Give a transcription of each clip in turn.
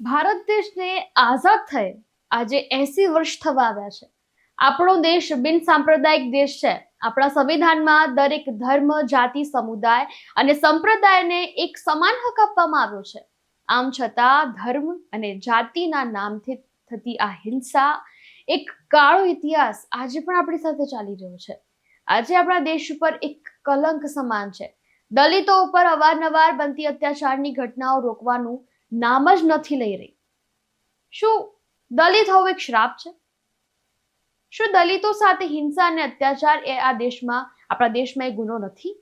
ભારત દેશને આઝાદ થયે. આજે એસી વર્ષ થવા આવ્યા છે. આપણો દેશ બિન સાંપ્રદાયિક દેશ છે. આપણા સંવિધાનમાં દરેક ધર્મ, જાતિ, સમુદાય અને સંપ્રદાયને એક સમાન હક આપવામાં આવ્યો છે. આમ છતાં ધર્મ અને જાતિના નામથી થતી આ હિંસા એક કાળો ઇતિહાસ આજે પણ આપણી સાથે ચાલી રહ્યો છે. આજે આપણા દેશ ઉપર એક કલંક સમાન છે. દલિતો ઉપર અવારનવાર બનતી અત્યાચારની ઘટનાઓ રોકવાનું નામ જ નથી લઈ રહી. શું દલિત હોવું એક શ્રાપ છે? શું દલિતો સાથે હિંસા અને અત્યાચાર એ આ દેશમાં, આપણા દેશમાં એ ગુનો નથી?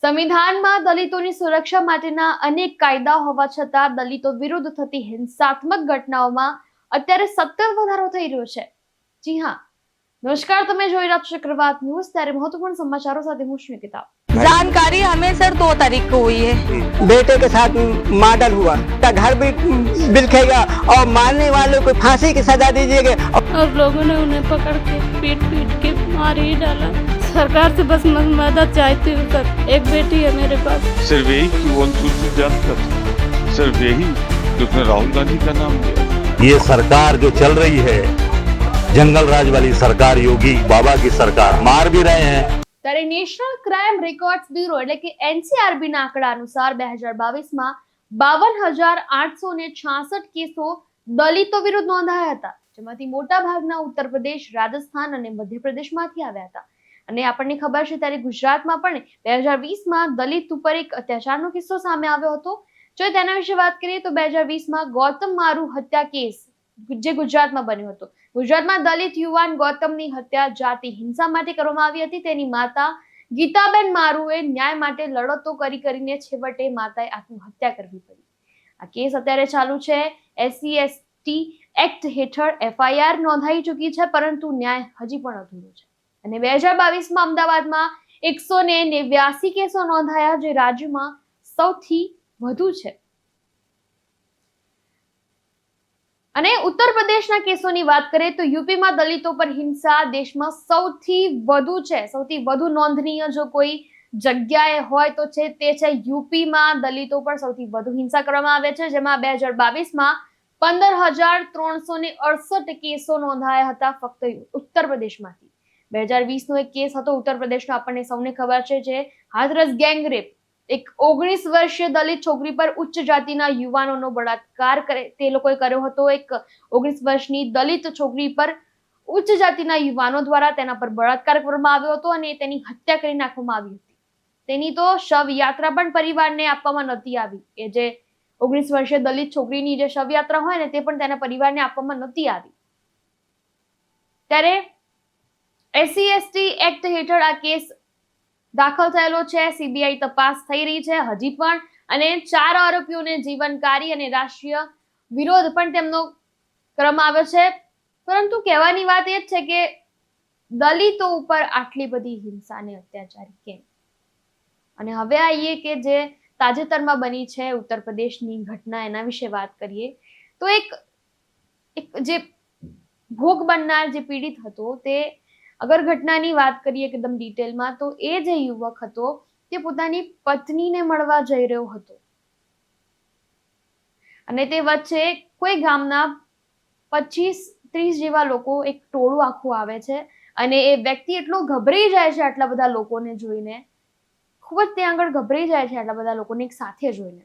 સંવિધાનમાં દલિતોની સુરક્ષા માટેના અનેક કાયદા હોવા છતાં દલિતો વિરુદ્ધ થતી હિંસાત્મક ઘટનાઓમાં અત્યારે સતત વધારો થઈ રહ્યો છે. જી હા નમસ્કાર તમે જોઈ રહ્યા છો ચક્રવાત ન્યૂઝ ત્યારે મહત્વપૂર્ણ સમાચારો સાથે હું શ્વેતા जानकारी हमें सर दो तारीख को हुई है बेटे के साथ मर्डर हुआ का घर भी बिलखेगा और मारने वालों को फांसी की सजा दीजिएगा और लोगों ने उन्हें पकड़ के पीट पीट के मार ही डाला सरकार से बस मैं मदद चाहती हूँ सर एक बेटी है मेरे पास सिर्फ यही कि वो अनुसूचित जाति का था सिर्फ यही कि उसने राहुल गांधी का नाम लिया ये सरकार जो चल रही है जंगल राज वाली सरकार योगी बाबा की सरकार मार भी रहे हैं ત્યારે નેશનલ ક્રાઇમ રેકોર્ડ્સ બ્યુરો એટલે કે એનસીઆરબી ના આંકડા અનુસાર બે હજાર બાવીસમાં બાવન હજાર આઠસો ને છાસઠ કેસો દલિતો વિરુદ્ધ નોંધાયા હતા જેમાંથી મોટા ભાગના ઉત્તર પ્રદેશ રાજસ્થાન અને મધ્યપ્રદેશમાંથી આવ્યા હતા અને આપણને ખબર છે ત્યારે ગુજરાતમાં પણ બે હજાર વીસમાં દલિત ઉપર એક અત્યાચારનો કિસ્સો સામે આવ્યો હતો જો તેના વિશે વાત કરીએ તો બે હજાર વીસમાં ગૌતમ મારુ હત્યા કેસ જે ગુજરાતમાં બન્યો હતો. ગુજરાતમાં દલિત યુવાન ગૌતમની હત્યા જાતિ હિંસા માટે કરવામાં આવી હતી. તેની માતા ગીતાબેન મારુએ ન્યાય માટે લડતો કરી કરીને છેવટે માતાએ આત્મહત્યા કરવી પડી. આ કેસ અત્યારે ચાલુ છે. એસસી એસટી એક્ટ હેઠળ એફઆઈઆર નોંધાઈ ચૂકી છે, પરંતુ ન્યાય હજી પણ અધૂરો છે. અને બે હજાર બાવીસમાં અમદાવાદમાં એકસો ને નેવ્યાસી કેસો નોંધાયા, જે રાજ્યમાં સૌથી વધુ છે. અને ઉત્તર પ્રદેશના કેસોની વાત કરીએ તો યુપીમાં દલિતો પર હિંસા દેશમાં સૌથી વધુ છે, સૌથી વધુ નોંધનીય જો કોઈ જગ્યાએ હોય તો છે તે છે યુપીમાં દલિતો પર સૌથી વધુ હિંસા કરવામાં આવે છે, જેમાં બે હજાર બાવીસમાં પંદર હજાર ત્રણસો ને અડસઠ કેસો નોંધાયા હતા ફક્ત ઉત્તર પ્રદેશમાંથી. બે હજાર વીસનો એક કેસ હતો, ઉત્તર પ્રદેશનો આપણને સૌને ખબર છે જે હાથરસ ગેંગ રેપ એક ઓગણીસ વર્ષીય દલિત છોકરી પર ઉચ્ચ જાતિના યુવાનોનો બળાત્કાર કરે, તે લોકોએ કર્યો હતો. એક ઓગણીસ વર્ષની દલિત છોકરી પર ઉચ્ચ જાતિના યુવાનો દ્વારા તેના પર બળાત્કાર કરવામાં આવ્યો હતો અને તેની હત્યા કરી નાખવામાં આવી હતી. તેની તો શવ યાત્રા પણ પરિવારને આપવામાં નથી આવી એ જે ઓગણીસ વર્ષીય દલિત છોકરીની જે શવયાત્રા હોય ને તે પણ તેના પરિવારને આપવામાં નહોતી આવી. ત્યારે એસસી, એસટી એક્ટ હેઠળ આ કેસ દાખલ થયેલો છે. સીબીઆઈ તપાસ થઈ રહી છે. હજી પણ અને ચાર આરોપીઓને જીવનકારી અને રાષ્ટ્રીય વિરોધ પણ તેમનો ક્રમ આવ્યો છે. પરંતુ કહેવાની વાત એ જ છે કે દલિતો ઉપર આટલી બધી હિંસા અને અત્યાચાર કેમ? અને હવે આવીએ કે જે તાજેતરમાં બની છે ઉત્તર પ્રદેશની ઘટના એના વિશે વાત કરીએ, તો એક એક જે ભોગ બનનાર જે પીડિત હતો તે અગર ઘટનાની વાત કરીએ એકદમ ડિટેલમાં, તો એ જે યુવક હતો તે પોતાની પત્નીને મળવા જઈ રહ્યો હતો. અને તે વચ્ચે કોઈ ગામના પચીસ ત્રીસ જેવા લોકો, એક ટોળું આખું આવે છે અને એ વ્યક્તિ એટલો ગભરાઈ જાય છે આટલા બધા લોકોને જોઈને. ખૂબ જ ત્યાં આગળ ગભરાઈ જાય છે આટલા બધા લોકોને એક સાથે જોઈને.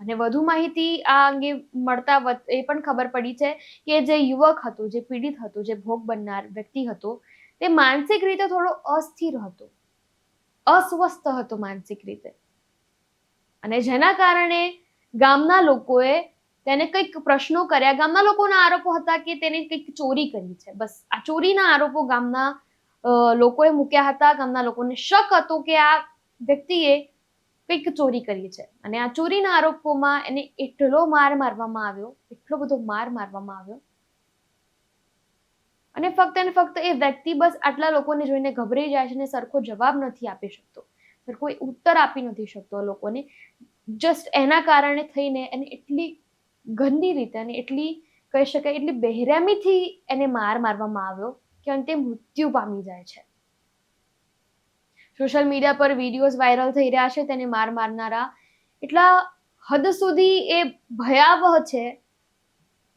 અને વધુ માહિતી આ અંગે મળતા એ પણ ખબર પડી છે કે જે યુવક હતો, જે પીડિત હતો, જે ભોગ બનનાર વ્યક્તિ હતો તે માનસિક રીતે થોડો અસ્થિર હતો. અસ્વસ્થ હતો માનસિક રીતે. અને જેના કારણે ગામના લોકોએ તેને કંઈક પ્રશ્નો કર્યા. ગામના લોકોના આરોપો હતા કે તેને કંઈક ચોરી કરી છે. બસ, આ ચોરીના આરોપો ગામના લોકોએ મૂક્યા હતા. ગામના લોકોને શક હતો કે આ વ્યક્તિએ કંઈક ચોરી કરી છે. અને આ ચોરીના આરોપોમાં એને એટલો માર મારવામાં આવ્યો, એટલો બધો માર મારવામાં આવ્યો અને ફક્ત અને ફક્ત એ વ્યક્તિ બસ આટલા લોકોને જોઈને ગભરાઈ જાય છે અને સરખો જવાબ નથી આપી શકતો. સરખો ઉત્તર આપી નથી શકતો લોકોને. જસ્ટ એના કારણે થઈને એને એટલી ગંદી રીતે અને એટલી કહી શકાય એટલી બહેરામીથી એને માર મારવામાં આવ્યો કે અંતે મૃત્યુ પામી જાય છે. સોશિયલ મીડિયા પર વિડીયોઝ વાયરલ થઈ રહ્યા છે તેને માર મારનારા. એટલા હદ સુધી એ ભયાવહ છે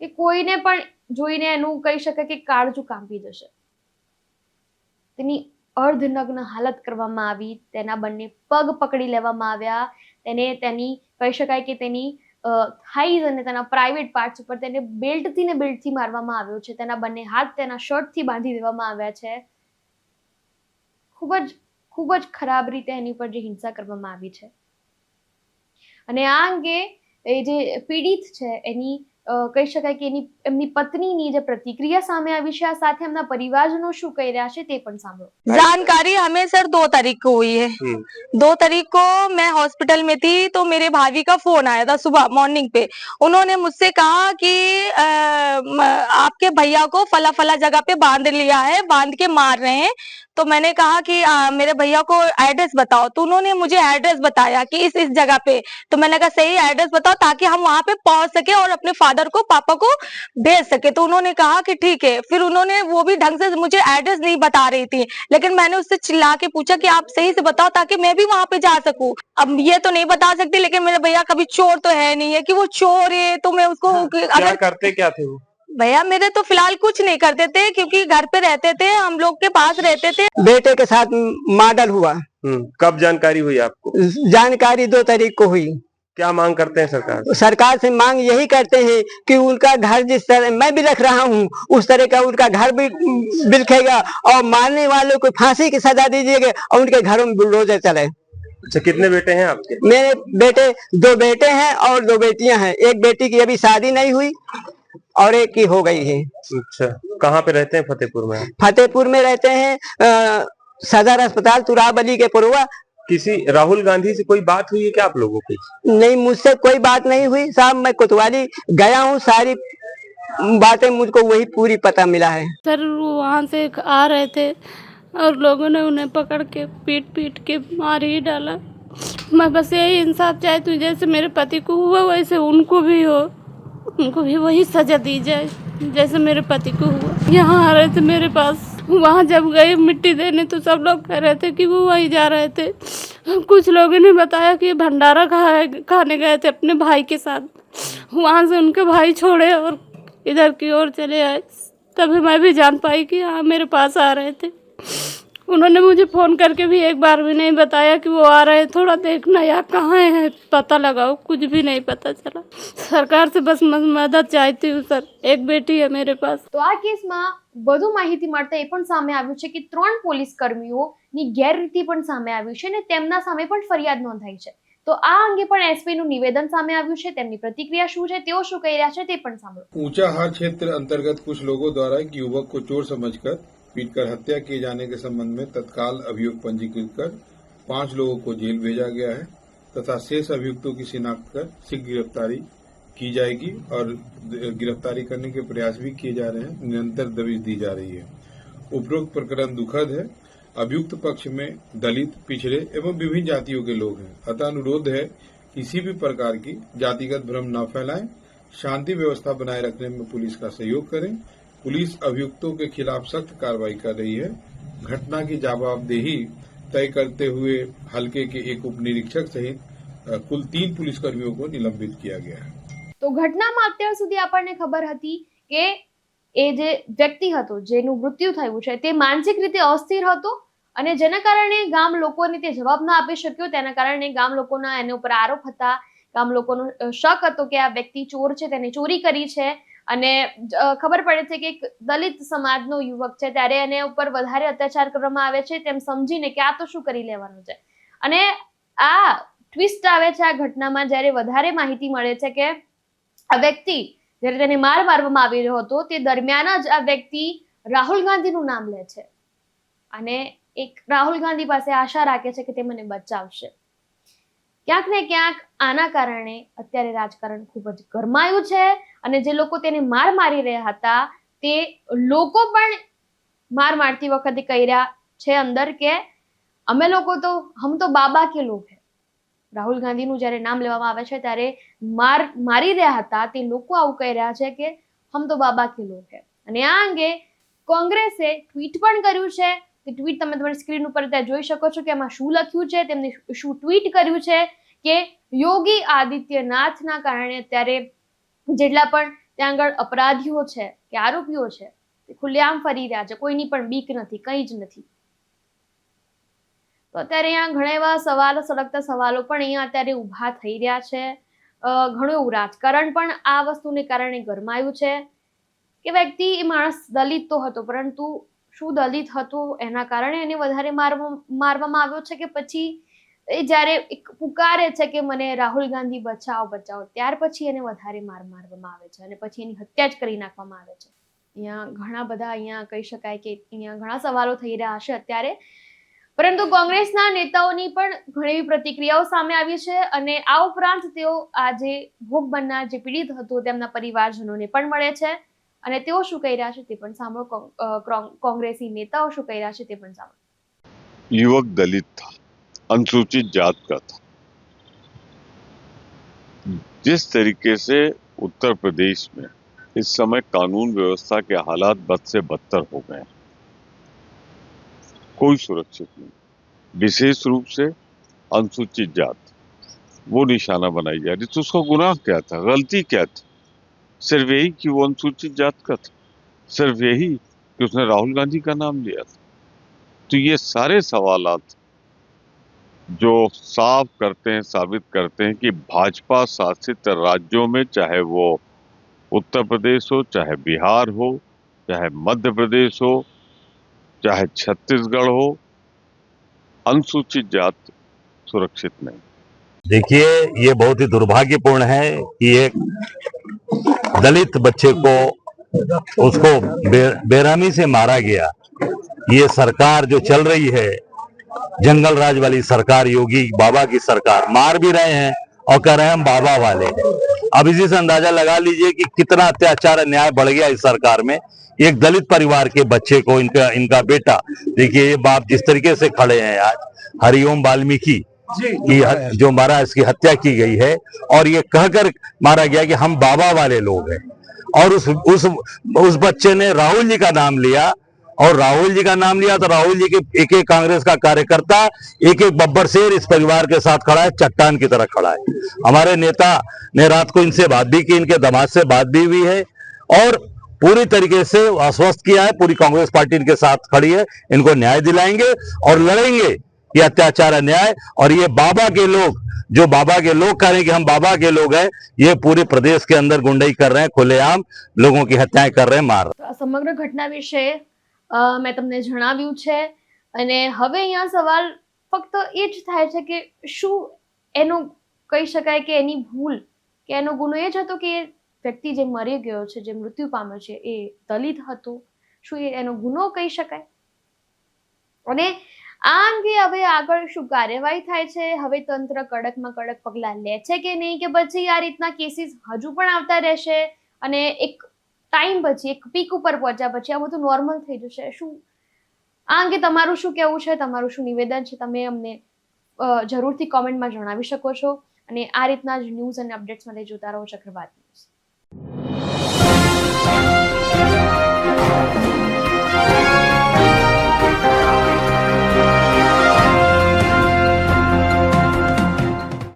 કે કોઈને પણ જોઈને એનું કહી શકાય કે કાળજું કાંપી જશે. તેની અર્ધનગ્ન હાલત કરવામાં આવી, તેના બંને પગ પકડી લેવામાં આવ્યા, તેને તેની, કહી શકાય કે તેની થાઈઝ અને તેના પ્રાઇવેટ પાર્ટ્સ ઉપર તેને બેલ્ટથી ને બેલ્ટથી મારવામાં આવ્યો છે. તેના બંને હાથ તેના શર્ટથી બાંધી દેવામાં આવ્યા છે. ખૂબ જ ખૂબ જ ખરાબ રીતે એની પર જે હિંસા કરવામાં આવી છે. અને આ અંગે એ જે પીડિત છે, એની કહી શકાય કે એની એમની પત્નીની જે પ્રતિક્રિયા સામે આવી છે આ સાથે એમના પરિવારજનો શું કહી રહ્યા છે તે પણ સાંભળો जानकारी हमें सर दो तारीख को हुई है दो तारीख को मैं हॉस्पिटल में थी तो मेरे भाभी का फोन आया था सुबह मॉर्निंग पे उन्होंने मुझसे कहा कि अ, म- आपके भैया को फला फला जगह पे बांध लिया है बांध के मार रहे हैं तो मैंने कहा कि अ, मेरे भैया को एड्रेस बताओ। तो उन्होंने मुझे एड्रेस बताया कि इस इस जगह पे। तो मैंने कहा सही एड्रेस बताओ ताकि हम वहाँ पे पहुँच सके और अपने फादर को पापा को भेज सके। तो उन्होंने कहा कि ठीक है। फिर उन्होंने वो भी ढंग से मुझे एड्रेस नहीं बता रही थी। लेकिन मैंने उससे चिल्ला के पूछा कि आप सही से बताओ ताकि मैं भी वहाँ पे जा सकूँ? अब ये तो नहीं बता सकती लेकिन मेरे भैया कभी चोर तो है नहीं है कि वो चोर है तो मैं उसको क्या अगर करते क्या थे वो? भैया मेरे तो फ़िलहाल कुछ नहीं करते थे क्योंकि घर पे रहते थे हम लोग के पास रहते थे। बेटे के साथ मर्डर हुआ। हम्म, कब जानकारी हुई आपको? जानकारी दो तारीख को हुई। क्या मांग करते हैं सरकार सरकार से मांग यही करते हैं कि उनका घर जिस तरह मैं भी रख रहा हूँ उस तरह का उनका घर भी बिलखेगा और मारने वालों को फांसी की सजा दीजिएगा और उनके घरों में बुलडोजर चले। अच्छा कितने बेटे हैं आपके? मेरे बेटे दो बेटे हैं और दो बेटियाँ हैं। एक बेटी की अभी शादी नहीं हुई। और एक की हो गई है। अच्छा कहाँ पे रहते हैं फतेहपुर में? फतेहपुर में रहते हैं सदर अस्पताल तुराब अली के पुरवा किसी राहुल गांधी से कोई बात हुई है क्या आप लोगों की? नहीं मुझसे कोई बात नहीं हुई। साहब मैं कोतवाली गया हूँ सारी बातें मुझको वही पूरी पता मिला है। सर वो वहाँ से आ रहे थे और लोगों ने उन्हें पकड़ के पीट पीट के मार ही डाला। मैं बस यही इंसाफ चाहती हूँ जैसे मेरे पति को हुआ वैसे उनको भी हो। उनको भी वही सजा दी जाए, जैसे मेरे पति को हुआ। यहाँ आ रहे थे मेरे पास। वहाँ जब गए, मिट्टी देने तो सब लोग कह रहे थे कि वो वहीं जा रहे थे। कुछ लोगों ने बताया कि भंडारा खा, खाने गए थे अपने भाई के साथ। वहाँ से उनके भाई छोड़े और इधर की ओर चले आए। तभी मैं भी जान पाई कि हाँ मेरे पास आ रहे थे। उन्होंने मुझे फ़ोन करके भी एक बार भी नहीं बताया कि वो आ रहे हैं थोड़ा देखना या कहाँ है पता लगाओ कुछ भी नहीं पता चला सरकार से बस म- मदद चाहती हूँ सर एक बेटी है मेरे पास તો આ કેસમાં વધુ માહિતી મળતા એ પણ સામે આવ્યું છે કે ત્રણ પોલીસ કર્મીઓની ગેરરીતિ પણ સામે આવ્યું છે અને તેમના સામે પણ ફરિયાદ નોંધાઈ છે તો આ અંગે પણ એસપી નું નિવેદન સામે આવ્યું છે તેમની પ્રતિક્રિયા શું છે તેઓ શું કહી રહ્યા છે તે પણ સાંભળો ऊंचाहार क्षेत्र अंतर्गत कुछ लोगों द्वारा एक युवक को चोर समझकर पीटकर हत्या किए जाने के संबंध में तत्काल अभियोग पंजीकृत कर पाँच लोगों को जेल भेजा गया है तथा शेष अभियुक्तों की शिनाख्त कर शीघ्र गिरफ्तारी की जाएगी और गिरफ्तारी करने के प्रयास भी किए जा रहे हैं। निरंतर दबिश दी जा रही है। उपरोक्त प्रकरण दुखद है। अभियुक्त पक्ष में दलित, पिछड़े एवं विभिन्न जातियों के लोग हैं। अतः अनुरोध है किसी भी प्रकार की जातिगत भ्रम न फैलाएँ। शांति व्यवस्था बनाए रखने में पुलिस का सहयोग करें। पुलिस अभियुक्तों के खिलाफ सख्त कार्रवाई कर रही है घटना की जवाबदेही तय करते हुए हल्के के एक उप निरीक्षक सहित अ, कुल तीन पुलिसकर्मियों को निलंबित किया गया है તો ઘટનામાં અત્યાર સુધી આપણને ખબર હતી કે એ જે વ્યક્તિ હતો જેનું મૃત્યુ થયું છે તે માનસિક રીતે અસ્થિર હતો અને જેના કારણે ગામ લોકોને તે જવાબ ન આપી શક્યો તેના કારણે ગામ લોકોના એના ઉપર આરોપ હતા ગામ લોકોનો અ, શક હતો કે આ વ્યક્તિ ચોર છે તેને ચોરી કરી છે અને ખબર પડે છે કે એક દલિત સમાજનો યુવક છે ત્યારે એને ઉપર વધારે અત્યાચાર કરવામાં આવે છે તેમ સમજીને કે આ તો શું કરી લેવાનું છે. અને આ ટ્વિસ્ટ આવે છે આ ઘટનામાં જ્યારે વધારે માહિતી મળે છે કે આ વ્યક્તિ જ્યારે તેને માર મારવામાં આવી રહ્યો હતો તે દરમિયાન જ આ વ્યક્તિ રાહુલ ગાંધીનું નામ લે છે. અને એક રાહુલ ગાંધી પાસે આશા રાખે છે કે તે મને બચાવશે. ક્યાંક ને ક્યાંક આના કારણે અત્યારે રાજકારણ ખૂબ જ ગરમાયું છે અને જે લોકો તેને માર મારી રહ્યા હતા, તે લોકો પણ માર મારતી વખતે કહી રહ્યા છે અંદર કે અમે લોકો તો, હમ તો બાબા કે લોગ હે. રાહુલ ગાંધીનું જ્યારે નામ લેવામાં આવે છે ત્યારે માર મારી રહ્યા હતા, તે લોકો આવું કહી રહ્યા છે કે હમ તો બાબા કે લોગ હે. અને આ અંગે કોંગ્રેસે ટ્વીટ પણ કર્યું છે તે ટ્વીટ તમે તમારી સ્ક્રીન ઉપર ત્યાં જોઈ શકો છો કે એમાં શું લખ્યું છે તેમને શું ટ્વીટ કર્યું છે કે યોગી આદિત્યનાથના કારણે અત્યારે જેટલા પણ ત્યાં આગળ અપરાધીઓ છે, કે આરોપીઓ છે, તે ખુલ્લેઆમ ફરી રહ્યા છે, કોઈની પણ બીક નથી, કંઈ જ નથી. તો અત્યારે અહીંયા ઘણા એવા સવાલો, સળગતા સવાલો પણ અહીંયા અત્યારે ઊભા થઈ રહ્યા છે. ઘણું એવું રાજકારણ પણ આ વસ્તુને કારણે ગરમાયું છે. કે વ્યક્તિ એ માણસ દલિત તો હતો, પરંતુ શું દલિત હતો, એના કારણે એને વધારે મારવા, મારવામાં આવ્યો છે કે પછી એ જ્યારે એક પુકારે છે કે મને રાહુલ ગાંધી બચાવો બચાવો, ત્યાર પછી એને વધારે માર મારવામાં આવે છે અને પછી એની હત્યા જ કરી નાખવામાં આવે છે. અહીંયા ઘણા બધા અહીંયા કહી શકાય કે અહીંયા ઘણા સવાલો થઈ રહ્યા હશે અત્યારે. પરંતુ કોંગ્રેસના નેતાઓની પણ ઘણી એવી પ્રતિક્રિયાઓ સામે આવી છે અને આ ઉપરાંત તેઓ આજે ભોગ બનનાર જે પીડિત હતો, તેમના પરિવારજનોને પણ મળે છે. અને તેઓ શું કહી રહ્યા છે તે પણ સાંભળો કોંગ- અ, કોંગ- કોંગ્રેસી નેતાઓ શું કહી રહ્યા છે તે પણ સાંભળો युवक दलित था अनुसूचित जात का था जिस तरीके से उत्तर प्रदेश में इस समय कानून व्यवस्था के हालात बद से बदतर हो गए हैं कोई सुरक्षित नहीं विशेष रूप से अनुसूचित जात वो निशाना बनाई जा रही तो उसका गुनाह क्या था गलती क्या थी सिर्फ़ यही कि वो अनुसूचित जात का था। सिर्फ़ यही कि उसने राहुल गांधी का नाम लिया था। तो ये सारे सवाल जो साफ़ करते हैं, साबित करते हैं कि भाजपा शासित राज्यों में चाहे वो उत्तर प्रदेश हो, चाहे बिहार हो, चाहे मध्य प्रदेश हो, चाहे छत्तीसगढ़ हो, अनुसूचित जात सुरक्षित नहीं। देखिए, ये बहुत ही दुर्भाग्यपूर्ण है कि एक दलित बच्चे को उसको बे, बेरहमी से मारा गया। ये सरकार जो चल रही है जंगल राज वाली सरकार योगी बाबा की सरकार मार भी रहे हैं और कह रहे हैं हम बाबा वाले अब इसी से अंदाज़ा लगा लीजिए कि कितना अत्याचार अन्याय बढ़ गया इस सरकार में। एक दलित परिवार के बच्चे को इनका इनका बेटा देखिए ये बाप जिस तरीके से खड़े हैं आज हरिओम वाल्मीकि की ह- जो मारा इसकी हत्या की गई है और ये कहकर मारा गया कि हम बाबा वाले लोग हैं। और उस उस उस बच्चे ने राहुल जी का नाम लिया और राहुल जी का नाम लिया तो राहुल जी के एक एक कांग्रेस का कार्यकर्ता एक एक बब्बर शेर इस परिवार के साथ खड़ा है चट्टान की तरह खड़ा है। हमारे नेता ने रात को इनसे बात भी की इनके दामाद से बात भी हुई है और पूरी तरीके से आश्वस्त किया है पूरी कांग्रेस पार्टी इनके साथ खड़ी है इनको न्याय दिलाएँगे और लड़ेंगे। ये अत्याचार अन्याय और ये बाबा के लोग जो बाबा के लोग कह रहे हैं कि हम बाबा के लोग हैं ये पूरे प्रदेश के अंदर गुंडई कर रहे हैं खुलेआम लोगों की हत्याएं कर रहे हैं मार रहे हैं। તો આ સમગ્ર ઘટના વિશે અ, મેં તમને જણાવ્યું છે અને હવે અહીંયા સવાલ ફક્ત એ જ થાય છે કે શું એનું કહી શકાય કે એની ભૂલ કે એનો ગુનો એ જ હતો કે એ વ્યક્તિ જે મરી ગયો છે જે મૃત્યુ પામ્યો છે એ દલિત હતો શું એ એનો ગુનો કહી શકાય અને આ અંગે હવે આગળ શું કાર્યવાહી થાય છે? હવે તંત્ર કડકમાં કડક પગલાં લે છે કે નહીં કે પછી આ રીતના કેસીસ હજુ પણ આવતા રહેશે અને એક ટાઈમ પછી, એક પીક ઉપર પહોંચ્યા પછી આ બધું નોર્મલ થઈ જશે. શું આ અંગે તમારું શું કેવું છે? તમારું શું નિવેદન છે? તમે અમને જરૂરથી કોમેન્ટમાં જણાવી શકો છો. અને આ રીતના જ ન્યૂઝ અને અપડેટ્સ માટે જોતા રહો ચક્રવાત ન્યૂઝ